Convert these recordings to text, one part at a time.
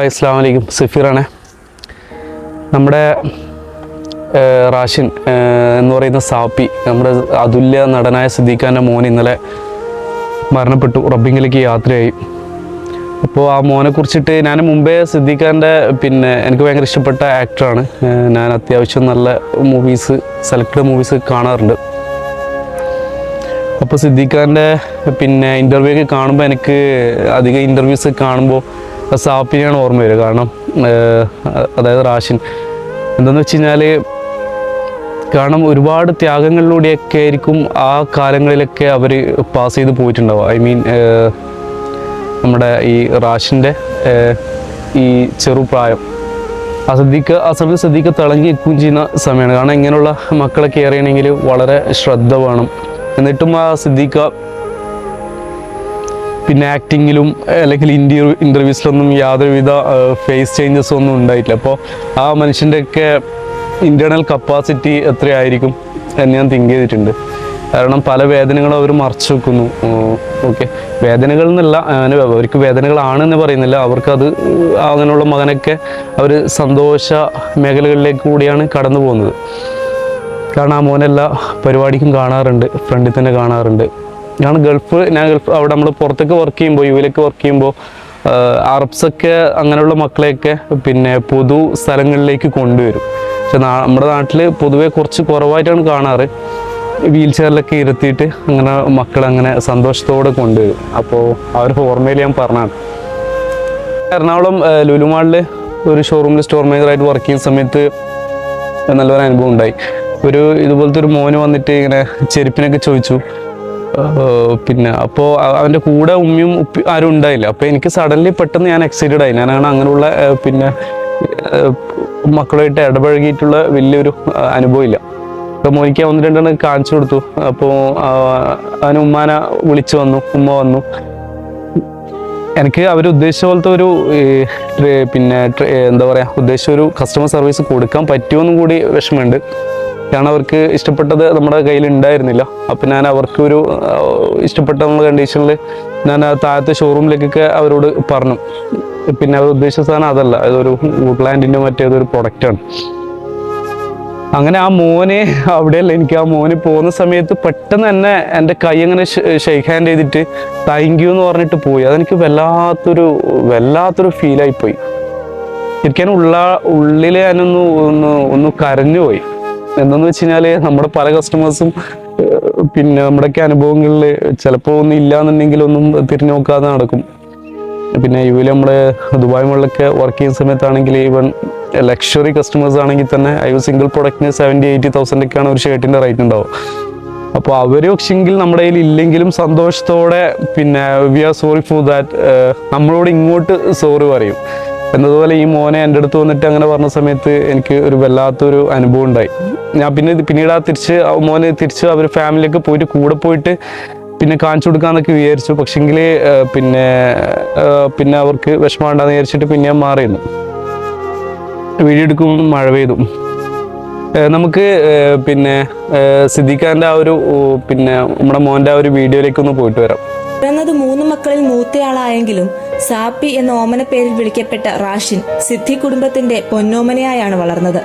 അസ്സാം വലൈക്കും സിഫീറാണ്. നമ്മുടെ റാഷിൻ എന്ന് പറയുന്ന സാപ്പി നമ്മുടെ അതുല്യ നടനായ സിദ്ദീഖാന്റെ മോൻ ഇന്നലെ മരണപ്പെട്ടു. റബ്ബിങ്ങിലേക്ക് യാത്രയായി. അപ്പോൾ ആ മോനെ കുറിച്ചിട്ട് ഞാൻ മുമ്പേ സിദ്ദീഖാന്റെ പിന്നെ എനിക്ക് ഭയങ്കര ഇഷ്ടപ്പെട്ട ആക്ടറാണ്. ഞാൻ അത്യാവശ്യം നല്ല മൂവീസ് സെലക്ടഡ് മൂവീസ് കാണാറുണ്ട്. അപ്പോൾ സിദ്ദീഖാന്റെ പിന്നെ ഇന്റർവ്യൂ ഒക്കെ കാണുമ്പോൾ എനിക്ക് അധികം ഇന്റർവ്യൂസ് കാണുമ്പോൾ സാപ്പിനെയാണ് ഓർമ്മ വരിക. കാരണം അതായത് റാഷിൻ. എന്താണെന്ന് വെച്ച് കഴിഞ്ഞാൽ കാരണം ഒരുപാട് ത്യാഗങ്ങളിലൂടെയൊക്കെ ആയിരിക്കും ആ കാലങ്ങളിലൊക്കെ അവർ പാസ് ചെയ്ത് പോയിട്ടുണ്ടാവുക. ഐ മീൻ നമ്മുടെ ഈ റാഷിന്റെ ഈ ചെറുപ്രായം അസദ്ദിക്ക് അസറിൽ സദ്ദിക്ക് തിളങ്ങി നിൽക്കുകയും ചെയ്യുന്ന സമയമാണ്. കാരണം ഇങ്ങനെയുള്ള മക്കളൊക്കെ അറിയണമെങ്കിൽ വളരെ ശ്രദ്ധ വേണം. എന്നിട്ടും ആ സിദ്ദീഖ പിന്നെ ആക്ടിങ്ങിലും അല്ലെങ്കിൽ ഇന്റർവ്യൂ ഇന്റർവ്യൂസിലൊന്നും യാതൊരുവിധ ഫേസ് ചേഞ്ചസ് ഒന്നും ഉണ്ടായിട്ടില്ല. അപ്പോൾ ആ മനുഷ്യന്റെയൊക്കെ ഇന്റേർണൽ കപ്പാസിറ്റി എത്രയായിരിക്കും എന്ന് ഞാൻ തിങ്ക് ചെയ്തിട്ടുണ്ട്. കാരണം പല വേദനകളും അവർ മറച്ചു വെക്കുന്നു. ഓക്കെ. വേദനകൾ എന്നല്ല അങ്ങനെ അവർക്ക് വേദനകളാണെന്ന് പറയുന്നില്ല. അവർക്കത് അങ്ങനെയുള്ള മകനൊക്കെ അവർ സന്തോഷ മേഖലകളിലേക്ക് കൂടിയാണ് കടന്നു പോകുന്നത് കാരണം ആ മോനെല്ലാ പരിപാടിക്കും കാണാറുണ്ട് ഫ്രണ്ടിൽ തന്നെ കാണാറുണ്ട്. ഞാൻ ഗൾഫ്. ഞാൻ ഗൾഫ് അവിടെ നമ്മൾ പുറത്തൊക്കെ വർക്ക് ചെയ്യുമ്പോൾ യുവിലൊക്കെ വർക്ക് ചെയ്യുമ്പോൾ അറബ്സൊക്കെ അങ്ങനെയുള്ള മക്കളെയൊക്കെ പിന്നെ പൊതു സ്ഥലങ്ങളിലേക്ക് കൊണ്ടുവരും. പക്ഷെ നമ്മുടെ നാട്ടിൽ പൊതുവെ കുറച്ച് കുറവായിട്ടാണ് കാണാറ്. വീൽ ചെയറിലൊക്കെ ഇരുത്തിയിട്ട് അങ്ങനെ മക്കളെ അങ്ങനെ സന്തോഷത്തോടെ കൊണ്ടുവരും. അപ്പോൾ അവർ ഓർമ്മയിൽ ഞാൻ പറഞ്ഞാണ് എറണാകുളം ലുലുമാളിൽ ഒരു ഷോറൂമിൽ സ്റ്റോർ മാനേജറായിട്ട് വർക്ക് ചെയ്യുന്ന സമയത്ത് നല്ലൊരു അനുഭവം ഉണ്ടായി. ഒരു ഇതുപോലത്തെ ഒരു മോന് വന്നിട്ട് ഇങ്ങനെ ചെരുപ്പിനൊക്കെ ചോദിച്ചു. പിന്നെ അപ്പോൾ അവന്റെ കൂടെ ഉമ്മയും ഉപ്പി ആരും ഉണ്ടായില്ല. അപ്പോൾ എനിക്ക് സഡൻലി പെട്ടെന്ന് ഞാൻ എക്സൈറ്റഡ് ആയി. ഞാനാണ് അങ്ങനെയുള്ള പിന്നെ മക്കളുമായിട്ട് ഇടപഴകിയിട്ടുള്ള വലിയൊരു അനുഭവമില്ല. അപ്പോൾ മോനിക്ക് ഒന്ന് രണ്ടെണ്ണം കാണിച്ചു കൊടുത്തു. അപ്പോൾ അവന് ഉമ്മാന വിളിച്ചു വന്നു ഉമ്മ വന്നു. എനിക്ക് അവർ ഉദ്ദേശിച്ച പോലത്തെ ഒരു പിന്നെ എന്താ പറയുക ഉദ്ദേശിച്ച ഒരു കസ്റ്റമർ സർവീസ് കൊടുക്കാൻ പറ്റുമെന്നും കൂടി വിഷമമുണ്ട്. കാരണം അവർക്ക് ഇഷ്ടപ്പെട്ടത് നമ്മുടെ കയ്യിൽ ഉണ്ടായിരുന്നില്ല അപ്പം ഞാൻ അവർക്ക് ഒരു ഇഷ്ടപ്പെട്ട നമ്മുടെ കണ്ടീഷനിൽ ഞാൻ ആ താഴത്തെ ഷോറൂമിലേക്കൊക്കെ അവരോട് പറഞ്ഞു. പിന്നെ അവർ ഉദ്ദേശിച്ച സാധനം അതല്ല അതൊരു വുഡ്ലാൻഡിന്റെ മറ്റേതൊരു പ്രൊഡക്റ്റാണ് അങ്ങനെ ആ മോനെ അവിടെയല്ല എനിക്ക് ആ മോന് പോകുന്ന സമയത്ത് പെട്ടെന്ന് തന്നെ എന്റെ കൈ അങ്ങനെ ഷെയ്ക്ക് ഹാൻഡ് ചെയ്തിട്ട് താങ്ക് യു എന്ന് പറഞ്ഞിട്ട് പോയി. അതെനിക്ക് വല്ലാത്തൊരു വല്ലാത്തൊരു ഫീലായി പോയി. ശരിക്കും ഉള്ള ഉള്ളിൽ ഞാനൊന്ന് ഒന്ന് ഒന്ന് കരഞ്ഞു പോയി എന്തെന്ന് വെച്ച് നമ്മുടെ പല കസ്റ്റമേഴ്സും പിന്നെ നമ്മുടെയൊക്കെ അനുഭവങ്ങളിൽ ചിലപ്പോ ഒന്നും ഇല്ലാന്നുണ്ടെങ്കിൽ ഒന്നും തിരിഞ്ഞു നോക്കാതെ നടക്കും. പിന്നെ യു വിൽ നമ്മുടെ ദുബായ് മുകളിലൊക്കെ വർക്ക് ചെയ്യുന്ന സമയത്താണെങ്കിൽ ഈവൻ ലക്ഷറി കസ്റ്റമേഴ്സ് ആണെങ്കിൽ തന്നെ ഐ സിംഗിൾ പ്രൊഡക്റ്റിന് സെവന്റി എയ്റ്റി തൗസൻഡ് ഒക്കെയാണ് ഒരു ഷർട്ടിന്റെ റേറ്റ് ഉണ്ടാവും അപ്പോൾ അവർ പക്ഷെങ്കിൽ നമ്മുടെ കയ്യിൽ ഇല്ലെങ്കിലും സന്തോഷത്തോടെ പിന്നെ we are sorry for that നമ്മളോട് ഇങ്ങോട്ട് സോറി പറയും. എന്നതുപോലെ ഈ മോനെ എന്റെ അടുത്ത് വന്നിട്ട് അങ്ങനെ പറഞ്ഞ സമയത്ത് എനിക്ക് ഒരു വല്ലാത്തൊരു അനുഭവം ഉണ്ടായി. ഞാൻ പിന്നെ പിന്നീട് ആ തിരിച്ച് മോനെ തിരിച്ച് അവർ ഫാമിലിയൊക്കെ പോയിട്ട് കൂടെ പോയിട്ട് പിന്നെ കാണിച്ചു കൊടുക്കാന്നൊക്കെ വിചാരിച്ചു. പക്ഷെങ്കിൽ പിന്നെ പിന്നെ അവർക്ക് വിഷമമുണ്ടാന്ന് വിചാരിച്ചിട്ട് പിന്നെ ഞാൻ മാറിയിരുന്നു വീഡിയോ മഴ പെയ്തു. നമുക്ക് പിന്നെ സിദ്ദിഖാന്റെ ആ ഒരു പിന്നെ നമ്മുടെ മോന്റെ ആ ഒരു വീഡിയോയിലേക്ക് ഒന്ന് പോയിട്ട് വരാം. പിറന്നത് മൂന്ന് മക്കളിൽ മൂത്തയാളായെങ്കിലും സാപ്പി എന്ന ഓമന പേരിൽ വിളിക്കപ്പെട്ട റാഷിൻ സിദ്ധി കുടുംബത്തിന്റെ പൊന്നോമനയായാണ് വളർന്നത്.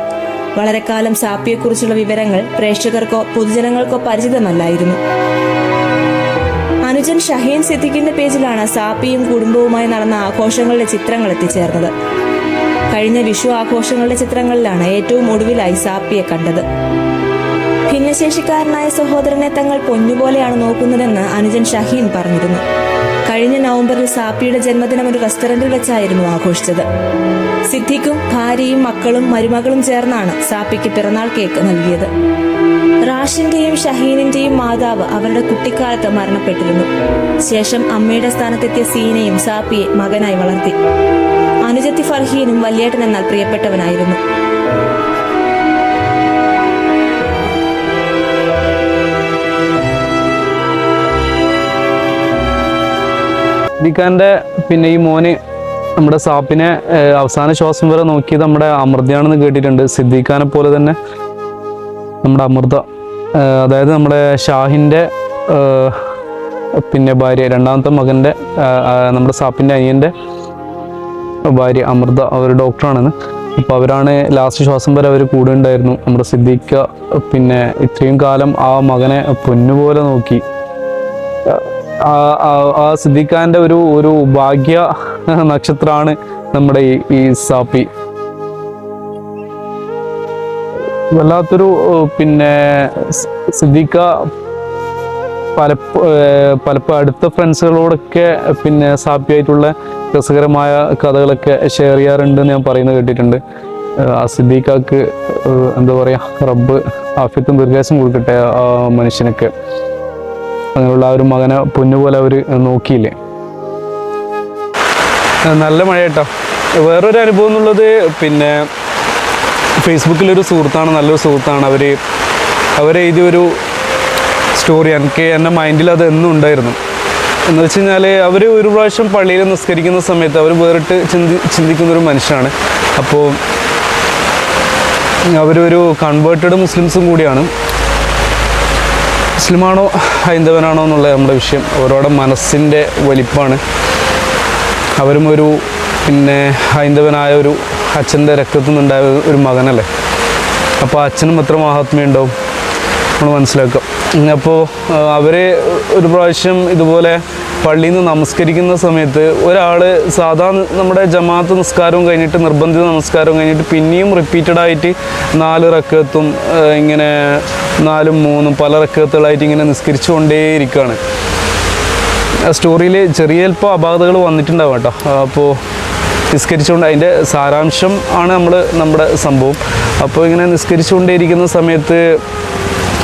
വളരെക്കാലം കാലം സാപ്പിയെക്കുറിച്ചുള്ള വിവരങ്ങൾ പ്രേക്ഷകർക്കോ പൊതുജനങ്ങൾക്കോ പരിചിതമല്ലായിരുന്നു. അനുജൻ ഷഹീൻ സിദ്ദിഖിന്റെ പേജിലാണ് സാപ്പിയും കുടുംബവുമായി നടന്ന ആഘോഷങ്ങളുടെ ചിത്രങ്ങൾ എത്തിച്ചേർന്നത്. കഴിഞ്ഞ വിഷു ആഘോഷങ്ങളുടെ ചിത്രങ്ങളിലാണ് ഏറ്റവും ഒടുവിലായി സാപ്പിയെ കണ്ടത്. ഭിന്നശേഷിക്കാരനായ സഹോദരനെ തങ്ങൾ പൊന്നുപോലെയാണ് നോക്കുന്നതെന്ന് അനുജൻ ഷഹീൻ പറഞ്ഞിരുന്നു. കഴിഞ്ഞ നവംബറിൽ സാപ്പിയുടെ ജന്മദിനം ഒരു റെസ്റ്റോറന്റിൽ വെച്ചായിരുന്നു ആഘോഷിച്ചത്. സിദ്ദിഖും ഭാര്യയും മക്കളും മരുമകളും ചേർന്നാണ് സാപ്പിക്ക് പിറന്നാൾ കേക്ക് നൽകിയത്. റാഷിന്റെയും ഷഹീനിന്റെയും മാതാവ് അവരുടെ കുട്ടിക്കാലത്ത് മരണപ്പെട്ടിരുന്നു. ശേഷം അമ്മയുടെ സ്ഥാനത്തെത്തിയ സീനയും സാപ്പിയെ മകനായി വളർത്തി. അനുജത്തി ഫർഹീനും വല്യേട്ടൻ എന്നാൽ പ്രിയപ്പെട്ടവനായിരുന്നു. സിദ്ദിഖാന്റെ പിന്നെ ഈ മോന് നമ്മുടെ സാപ്പിനെ അവസാന ശ്വാസം വരെ നോക്കിയത് നമ്മുടെ അമൃതയാണെന്ന് കേട്ടിട്ടുണ്ട്. സിദ്ദിഖാനെ പോലെ തന്നെ നമ്മുടെ അമൃത അതായത് നമ്മുടെ ഷാഹിന്റെ പിന്നെ ഭാര്യ രണ്ടാമത്തെ ആ, നമ്മുടെ സാപ്പിന്റെ അനിയന്റെ ഭാര്യ അമൃത അവർ ഡോക്ടറാണെന്ന്. അപ്പോൾ അവരാണ് ലാസ്റ്റ് ശ്വാസം വരെ അവർ കൂടെ ഉണ്ടായിരുന്നു. നമ്മുടെ സിദ്ദീഖ പിന്നെ ഇത്രയും കാലം ആ മകനെ പൊന്നുപോലെ നോക്കി. ആ- ആ ഒരു ഒരു ഭാഗ്യ നക്ഷത്രമാണ് നമ്മുടെ ഈ സാപ്പി. വല്ലാത്തൊരു പിന്നെ സിദ്ദിഖ പല പലപ്പോ പലപ്പോൾ അടുത്ത ഫ്രണ്ട്സുകളോടൊക്കെ പിന്നെ സാപ്പിയായിട്ടുള്ള രസകരമായ കഥകളൊക്കെ ഷെയർ ചെയ്യാറുണ്ടെന്ന് ഞാൻ പറയുന്നത് കേട്ടിട്ടുണ്ട്. ആ സിദ്ദീഖാക്ക് എന്താ പറയുക റബ്ബ് ആഫ്യത്തും ദീർഘാസം കൊടുക്കട്ടെ ആ മനുഷ്യനൊക്കെ. അങ്ങനെയുള്ള ആ ഒരു മകനെ പൊന്നുപോലെ അവർ നോക്കിയില്ലേ? നല്ല മഴ കേട്ടോ വേറൊരു അനുഭവം എന്നുള്ളത് പിന്നെ ഫേസ്ബുക്കിലൊരു സുഹൃത്താണ് നല്ലൊരു സുഹൃത്താണ്. അവർ അവരെഴുതിയൊരു സ്റ്റോറി എനിക്ക് എന്റെ മൈൻഡിൽ അത് എന്നും ഉണ്ടായിരുന്നു. എന്ന് വെച്ച് കഴിഞ്ഞാൽ അവർ ഒരു പ്രാവശ്യം പള്ളിയിൽ നിസ്കരിക്കുന്ന സമയത്ത് അവർ വേറിട്ട് ചിന്തി ചിന്തിക്കുന്ന ഒരു മനുഷ്യനാണ്. അപ്പോൾ അവരൊരു കൺവേർട്ടഡ് മുസ്ലിംസും കൂടിയാണ്. മുസ്ലിമാണോ ഹൈന്ദവനാണോ എന്നുള്ള നമ്മുടെ വിഷയം ഓരോടെ മനസ്സിന്റെ വലിപ്പാണ്. അവരും ഒരു പിന്നെ ഹൈന്ദവനായ ഒരു അച്ഛന്റെ രക്തത്തിൽ നിന്നുണ്ടായ ഒരു മകനല്ലേ? അപ്പോൾ അച്ഛനും എത്ര മഹാത്മ്യം ഉണ്ടാവും നമ്മൾ മനസ്സിലാക്കാം അപ്പോൾ അവർ ഒരു പ്രാവശ്യം ഇതുപോലെ പള്ളിയിൽ നിന്ന് നമസ്കരിക്കുന്ന സമയത്ത് ഒരാൾ സാധാരണ നമ്മുടെ ജമാഅത്ത് നിസ്കാരവും കഴിഞ്ഞിട്ട് നിർബന്ധിത നമസ്കാരവും കഴിഞ്ഞിട്ട് പിന്നെയും റിപ്പീറ്റഡ് ആയിട്ട് നാല് റക്കത്തും ഇങ്ങനെ നാലും മൂന്നും പല റക്കത്തുകളായിട്ട് ഇങ്ങനെ നിസ്കരിച്ചുകൊണ്ടേയിരിക്കുകയാണ് സ്റ്റോറിയിൽ ചെറിയ അല്പം അപാകതകൾ വന്നിട്ടുണ്ടാവും കേട്ടോ. അപ്പോൾ നിസ്കരിച്ചുകൊണ്ട് അതിന്റെ സാരാംശം ആണ് നമ്മൾ നമ്മുടെ സംഭവം. അപ്പോൾ ഇങ്ങനെ നിസ്കരിച്ചുകൊണ്ടേയിരിക്കുന്ന സമയത്ത്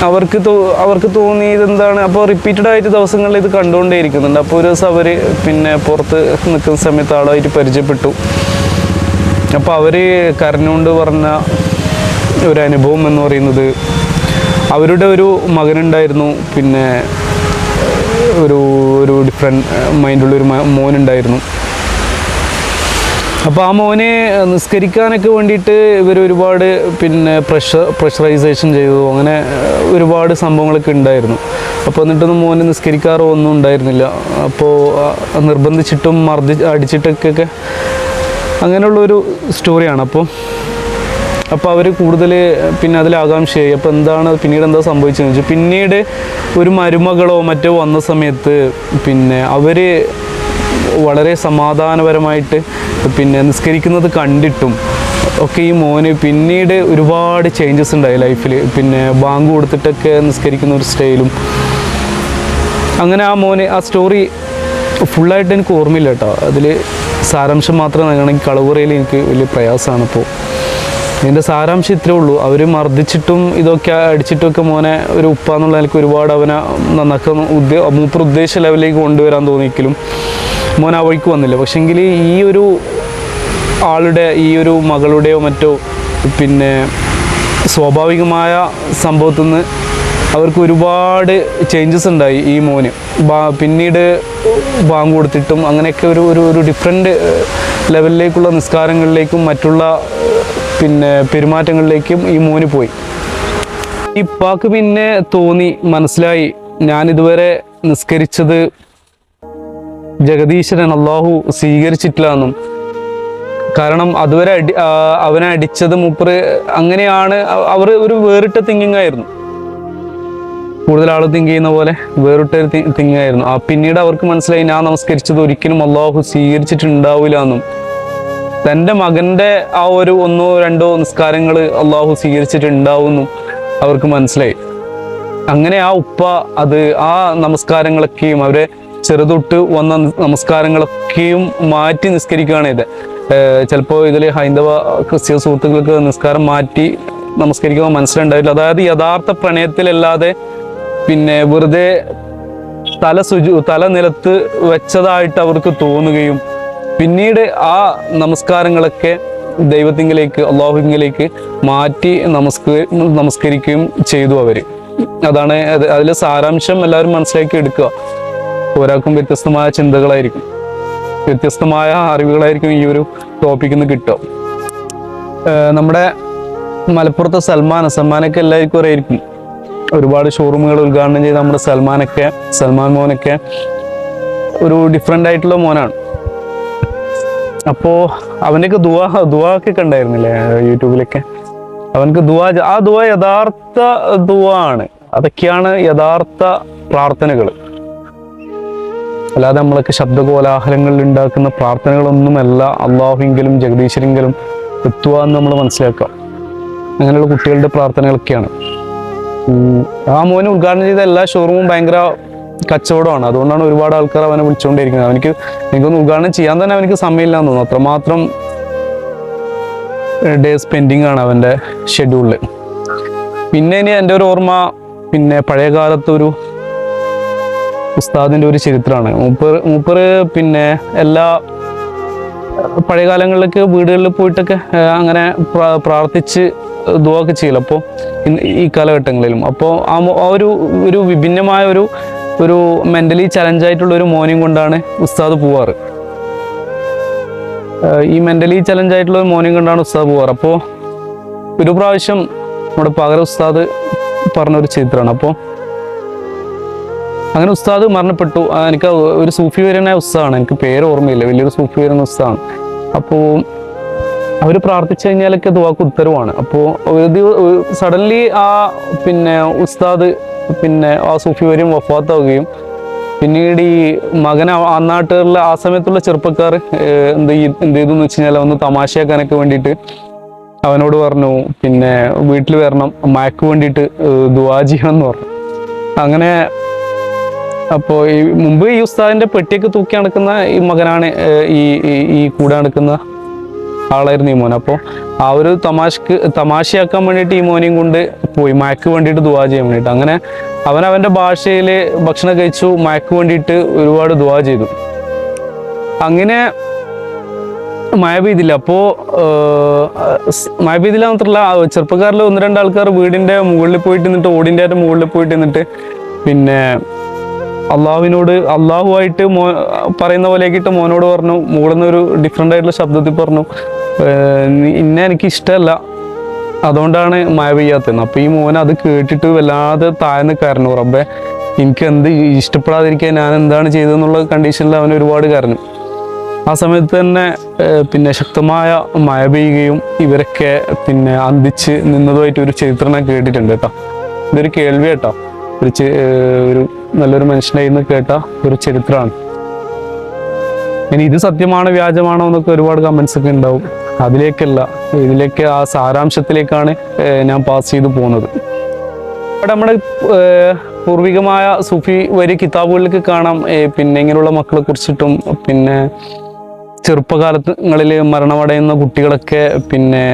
അവർക്ക് അവർക്ക് തോന്നിയത് എന്താണ്? അപ്പോൾ റിപ്പീറ്റഡ് ആയിട്ട് ദിവസങ്ങളിൽ ഇത് കണ്ടുകൊണ്ടേ ഇരിക്കുന്നുണ്ട് അപ്പോൾ ഒരു ദിവസം അവർ പിന്നെ പുറത്ത് നിൽക്കുന്ന സമയത്ത് ആളായിട്ട് പരിചയപ്പെട്ടു. അപ്പോൾ അവർ കരഞ്ഞുകൊണ്ട് പറഞ്ഞ ഒരു അനുഭവം എന്ന് പറയുന്നത് അവരുടെ ഒരു മകനുണ്ടായിരുന്നു. പിന്നെ ഒരു ഒരു ഡിഫറെന്റ് മൈൻഡുള്ള ഒരു മോനുണ്ടായിരുന്നു. അപ്പോൾ ആ മോനെ നിസ്കരിക്കാനൊക്കെ വേണ്ടിയിട്ട് ഇവർ ഒരുപാട് പിന്നെ പ്രഷർ പ്രഷറൈസേഷൻ ചെയ്തു. അങ്ങനെ ഒരുപാട് സംഭവങ്ങളൊക്കെ ഉണ്ടായിരുന്നു. അപ്പോൾ എന്നിട്ടൊന്നും മോനെ നിസ്കരിക്കാറോ ഒന്നും ഉണ്ടായിരുന്നില്ല. അപ്പോൾ നിർബന്ധിച്ചിട്ടും മർദ്ദി അടിച്ചിട്ടൊക്കെ അങ്ങനെയുള്ളൊരു സ്റ്റോറിയാണ്. അപ്പോൾ അപ്പോൾ അവർ കൂടുതൽ പിന്നെ അതിൽ ആകാംക്ഷയായി. അപ്പോൾ എന്താണ് പിന്നീട് എന്താ സംഭവിച്ചതെന്ന് വെച്ചാൽ പിന്നീട് ഒരു മരുമകളോ മറ്റോ വന്ന സമയത്ത് പിന്നെ അവർ വളരെ സമാധാനപരമായിട്ട് പിന്നെ നിസ്കരിക്കുന്നത് കണ്ടിട്ടും ഒക്കെ ഈ മോന് പിന്നീട് ഒരുപാട് ചേഞ്ചസ് ഉണ്ടായി ലൈഫിൽ പിന്നെ ബാങ്ക് കൊടുത്തിട്ടൊക്കെ നിസ്കരിക്കുന്ന ഒരു സ്റ്റൈലും അങ്ങനെ ആ മോന് ആ സ്റ്റോറി ഫുള്ളായിട്ട് എനിക്ക് ഓർമ്മയില്ല കേട്ടോ അതിൽ സാരാംശം മാത്രം നൽകണമെങ്കിൽ കളവുറയിൽ എനിക്ക് വലിയ പ്രയാസമാണ് ഇപ്പോൾ ഇതിന്റെ സാരാംശം ഇത്രേ ഉള്ളൂ. അവർ മർദ്ദിച്ചിട്ടും ഇതൊക്കെ അടിച്ചിട്ടൊക്കെ മോനെ ഒരു ഉപ്പ എന്നുള്ള നിലയ്ക്ക് ഒരുപാട് അവനെ നന്നാക്കുന്ന ഉദ്ദേ മൂപ്പർ ഉദ്ദേശ ലെവലിലേക്ക് കൊണ്ടുവരാൻ തോന്നിയെങ്കിലും മോൻ ആ വഴിക്ക് വന്നില്ല. പക്ഷെങ്കിൽ ഈ ഒരു ആളുടെ ഈ ഒരു മകളുടെയോ മറ്റോ പിന്നെ സ്വാഭാവികമായ സംഭവത്തിൽ നിന്ന് അവർക്ക് ഒരുപാട് ചേഞ്ചസ് ഉണ്ടായി ഈ മോന്. പിന്നീട് ബാങ്ക് കൊടുത്തിട്ടും അങ്ങനെയൊക്കെ ഒരു ഒരു ഒരു ഡിഫറെന്റ് ലെവലിലേക്കുള്ള നിസ്കാരങ്ങളിലേക്കും മറ്റുള്ള പിന്നെ പെരുമാറ്റങ്ങളിലേക്കും ഈ മോന് പോയി. ഇപ്പാക്ക് പിന്നെ തോന്നി മനസ്സിലായി. ഞാനിതുവരെ നിസ്കരിച്ചത് ജഗദീശ്വരൻ അള്ളാഹു സ്വീകരിച്ചിട്ടില്ല എന്നും കാരണം അതുവരെ അടി അവനെ അടിച്ചത് മൂപ്പറ് അങ്ങനെയാണ് അവർ ഒരു വേറിട്ട തിങ്കിങ് ആയിരുന്നു. കൂടുതൽ ആൾ തിങ്ക് ചെയ്യുന്ന പോലെ വേറിട്ട ഒരു തിങ്കിങ് ആയിരുന്നു. ആ പിന്നീട് അവർക്ക് മനസ്സിലായി ഞാൻ നമസ്കരിച്ചത് ഒരിക്കലും അള്ളാഹു സ്വീകരിച്ചിട്ടുണ്ടാവില്ല എന്നും തന്റെ മകന്റെ ആ ഒരു ഒന്നോ രണ്ടോ നിസ്കാരങ്ങൾ അള്ളാഹു സ്വീകരിച്ചിട്ടുണ്ടാവുമെന്നും അവർക്ക് മനസ്സിലായി. അങ്ങനെ ആ ഉപ്പ അത് ആ നമസ്കാരങ്ങളൊക്കെയും അവരെ ചെറുതൊട്ട് വന്ന നമസ്കാരങ്ങളൊക്കെയും മാറ്റി നിസ്കരിക്കുകയാണ് ഇത്. ചിലപ്പോൾ ഇതിൽ ഹൈന്ദവ ക്രിസ്ത്യ സുഹൃത്തുക്കൾക്ക് നിസ്കാരം മാറ്റി നമസ്കരിക്കുമ്പോൾ മനസ്സിലുണ്ടാവില്ല. അതായത് യഥാർത്ഥ പ്രണയത്തിലല്ലാതെ പിന്നെ വെറുതെ തല സുജു തല നിലത്ത് വെച്ചതായിട്ട് അവർക്ക് തോന്നുകയും പിന്നീട് ആ നമസ്കാരങ്ങളൊക്കെ ദൈവത്തിങ്കിലേക്ക് അള്ളാഹുങ്കിലേക്ക് മാറ്റി നമസ്ക നമസ്കരിക്കുകയും ചെയ്തു അവർ. അതാണ് അതിലെ സാരാംശം എല്ലാവരും മനസ്സിലാക്കി എടുക്കുക. ഒരാൾക്കും വ്യത്യസ്തമായ ചിന്തകളായിരിക്കും. വ്യത്യസ്തമായ അറിവുകളായിരിക്കും ഈ ഒരു ടോപ്പിക്കിൽ നിന്ന് കിട്ടുക. നമ്മുടെ മലപ്പുറത്തെ സൽമാൻ സൽമാനൊക്കെ എല്ലാവർക്കും അറിയായിരിക്കും. ഒരുപാട് ഷോറൂമുകൾ ഉദ്ഘാടനം ചെയ്ത നമ്മുടെ സൽമാനൊക്കെ സൽമാൻ മോനൊക്കെ ഒരു ഡിഫറെന്റ് ആയിട്ടുള്ള മോനാണ്. അപ്പോൾ അവനൊക്കെ ദുവാ ദുവാക്കെ കണ്ടായിരുന്നില്ലേ യൂട്യൂബിലൊക്കെ? അവനക്ക് ദുവാ ആ ദുവാ യഥാർത്ഥ ദുവാണ്. അതൊക്കെയാണ് യഥാർത്ഥ പ്രാർത്ഥനകൾ അല്ലാതെ നമ്മളൊക്കെ ശബ്ദകോലാഹലങ്ങളിൽ ഉണ്ടാക്കുന്ന പ്രാർത്ഥനകളൊന്നുമല്ല അള്ളാഹുവിങ്കിലും ജഗദീശ്വരെങ്കിലും എത്തുക എന്ന് നമ്മൾ മനസ്സിലാക്കാം അങ്ങനെയുള്ള കുട്ടികളുടെ പ്രാർത്ഥനകളൊക്കെയാണ്. ആ മോനെ ഉദ്ഘാടനം ചെയ്ത എല്ലാ ഷോറൂമും ഭയങ്കര കച്ചവടമാണ്. അതുകൊണ്ടാണ് ഒരുപാട് ആൾക്കാർ അവനെ വിളിച്ചുകൊണ്ടിരിക്കുന്നത് അവനിക്ക് എനിക്കൊന്ന് ഉദ്ഘാടനം ചെയ്യാൻ തന്നെ അവനിക്ക് സമയമില്ല എന്ന് തോന്നുന്നു. അത്രമാത്രം ഡേ സ്പെൻഡിങ് ആണ് അവന്റെ ഷെഡ്യൂളിൽ പിന്നെ ഇനി എന്റെ ഒരു ഓർമ്മ പിന്നെ പഴയ കാലത്ത് ഒരു ഉസ്താദിന്റെ ഒരു ചരിത്രമാണ്. മൂപ്പർ മൂപ്പർ പിന്നെ എല്ലാ പഴയ കാലങ്ങളിലൊക്കെ വീടുകളിൽ പോയിട്ടൊക്കെ അങ്ങനെ പ്രാ- പ്രാർത്ഥിച്ച് ഇതുവൊക്കെ ചെയ്യില്ല അപ്പോൾ ഈ കാലഘട്ടങ്ങളിലും. അപ്പോൾ ആ ഒരു ഒരു വിഭിന്നമായ ഒരു ഒരു മെന്റലി ചലഞ്ചായിട്ടുള്ള ഒരു മോർണിംഗ് കൊണ്ടാണ് ഉസ്താദ് പോവാറ്. ഈ മെന്റലി ചലഞ്ചായിട്ടുള്ള ഒരു മോർണിംഗ് കൊണ്ടാണ് ഉസ്താദ് പോവാറ്. അപ്പോൾ ഒരു പ്രാവശ്യം നമ്മുടെ പകര ഉസ്താദ് പറഞ്ഞൊരു ചരിത്രമാണ്. അപ്പോൾ അങ്ങനെ ഉസ്താദ് മരണപ്പെട്ടു. എനിക്ക് ഒരു സൂഫി വരുന്ന ഉസ്താദാണ്. എനിക്ക് പേര് ഓർമ്മയില്ല. വലിയൊരു സൂഫി വരുന്ന ഉസ്താദാണ്. അപ്പോൾ അവർ പ്രാർത്ഥിച്ചു കഴിഞ്ഞാലൊക്കെ ദുവാക്ക് ഉത്തരവാണ്. അപ്പോൾ ഒരു ദിവസം സഡൻലി ആ പിന്നെ ഉസ്താദ് പിന്നെ ആ സൂഫി വരും വഫാത്താവുകയും പിന്നീട് ഈ മകൻ ആ- നാട്ടുകളിലെ ആ സമയത്തുള്ള ചെറുപ്പക്കാർ എന്ത് എന്ത് ചെയ്തു എന്ന് വെച്ച് കഴിഞ്ഞാൽ ഒന്ന് തമാശയാക്കാനൊക്കെ വേണ്ടിയിട്ട് അവനോട് പറഞ്ഞു പിന്നെ വീട്ടിൽ വരണം മയക്ക് വേണ്ടിയിട്ട് ദുവാ ചെയ്യണം എന്ന് പറഞ്ഞു. അങ്ങനെ അപ്പോൾ ഈ മുമ്പ് ഈ ഉസ്താദിന്റെ പെട്ടിയൊക്കെ തൂക്കി നടക്കുന്ന ഈ മകനാണ് ഈ ഈ- ഈ കൂടെ നടക്കുന്ന ആളായിരുന്നു ഈ മോൻ. അപ്പോൾ ആ ഒരു തമാശക്ക് തമാശയാക്കാൻ വേണ്ടിയിട്ട് ഈ മോനെയും കൊണ്ട് പോയി. മയക്ക് വേണ്ടിയിട്ട് ദുവാ ചെയ്യാൻ വേണ്ടിയിട്ട്. അങ്ങനെ അവൻ അവന്റെ ഭാഷയിൽ ഭക്ഷണം കഴിച്ചു മയക്ക് വേണ്ടിയിട്ട് ഒരുപാട് ദുവാ ചെയ്തു. അങ്ങനെ മഴ പെയ്തില്ല. അപ്പോൾ മഴ പെയ്തില്ല മാത്രമല്ല ചെറുപ്പക്കാരിൽ ഒന്ന് രണ്ട് ആൾക്കാർ വീടിന്റെ മുകളിൽ പോയിട്ട് നിന്നിട്ട് ഓടിന്റെ മുകളിൽ പോയിട്ട് നിന്നിട്ട് പിന്നെ അള്ളാഹുവിനോട് അള്ളാഹുവായിട്ട് മോ പറയുന്ന പോലെയാക്കിയിട്ട് മോനോട് പറഞ്ഞു. മുകളിൽ ഒരു ഡിഫറെന്റ് ആയിട്ടുള്ള ശബ്ദത്തിൽ പറഞ്ഞു. ഇന്ന എനിക്ക് ഇഷ്ടമല്ല അതുകൊണ്ടാണ് മഴ പെയ്യാത്തത് അപ്പോൾ ഈ മോൻ അത് കേട്ടിട്ട് വല്ലാതെ താഴ്ന്ന് കരഞ്ഞു റബ്ബെ എനിക്ക് എന്ത് ഇഷ്ടപ്പെടാതിരിക്കാൻ ഞാൻ എന്താണ് ചെയ്തതെന്നുള്ള കണ്ടീഷനിൽ അവൻ ഒരുപാട് കരഞ്ഞു. ആ സമയത്ത് തന്നെ പിന്നെ ശക്തമായ മഴ പെയ്യുകയും ഇവരൊക്കെ പിന്നെ അന്തിച്ച് നിന്നതുമായിട്ട് ഒരു ചരിത്രം ഞാൻ കേട്ടിട്ടുണ്ട് കേട്ടോ. ഇതൊരു കേൾവി കേട്ടോ ഒരു നല്ലൊരു മനുഷ്യനായി എന്ന് കേട്ട ഒരു ചരിത്രമാണ്. ഇനി ഇത് സത്യമാണോ വ്യാജമാണോ എന്നൊക്കെ ഒരുപാട് കമൻസ് ഒക്കെ ഉണ്ടാവും. അതിലേക്കല്ല ഇതിലേക്ക് ആ സാരാംശത്തിലേക്കാണ് ഞാൻ പാസ് ചെയ്തു പോകുന്നത്. അവിടെ നമ്മുടെ പൂർവികമായ സുഫി വരി കിതാബുകളിലേക്ക് കാണാം. പിന്നെ ഇങ്ങനെയുള്ള മക്കളെ കുറിച്ചിട്ടും പിന്നെ ചെറുപ്പകാലങ്ങളിൽ മരണമടയുന്ന കുട്ടികളൊക്കെ പിന്നെ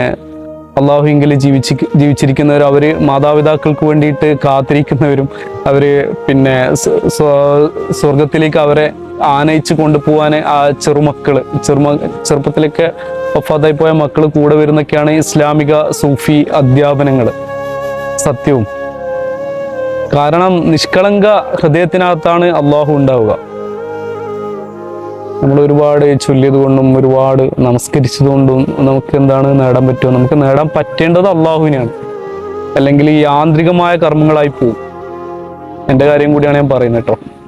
അള്ളാഹുവിങ്കിൽ ജീവിച്ച് ജീവിച്ചിരിക്കുന്നവരും അവർ മാതാപിതാക്കൾക്ക് വേണ്ടിയിട്ട് കാത്തിരിക്കുന്നവരും അവർ പിന്നെ സ്വ- സ്വ- സ്വർഗത്തിലേക്ക് അവരെ ആനയിച്ച് കൊണ്ടുപോകാൻ ആ ചെറുമക്കൾ ചെറുമ ചെറുപ്പത്തിലൊക്കെ വഫാതായി പോയ മക്കൾ കൂടെ വരുന്നൊക്കെയാണ് ഇസ്ലാമിക സൂഫി അധ്യാപനങ്ങൾ സത്യവും. കാരണം നിഷ്കളങ്ക ഹൃദയത്തിനകത്താണ് അള്ളാഹു ഉണ്ടാവുക. നമ്മൾ ഒരുപാട് ചൊല്ലിയത് കൊണ്ടും ഒരുപാട് നമസ്കരിച്ചത് കൊണ്ടും നമുക്ക് എന്താണ് നേടാൻ പറ്റുമോ നമുക്ക് നേടാൻ പറ്റേണ്ടത് അള്ളാഹുവിനെയാണ്. അല്ലെങ്കിൽ ഈ യാന്ത്രികമായ കർമ്മങ്ങളായി പോവും. എന്റെ കാര്യം കൂടിയാണ് ഞാൻ പറയുന്നത് കേട്ടോ.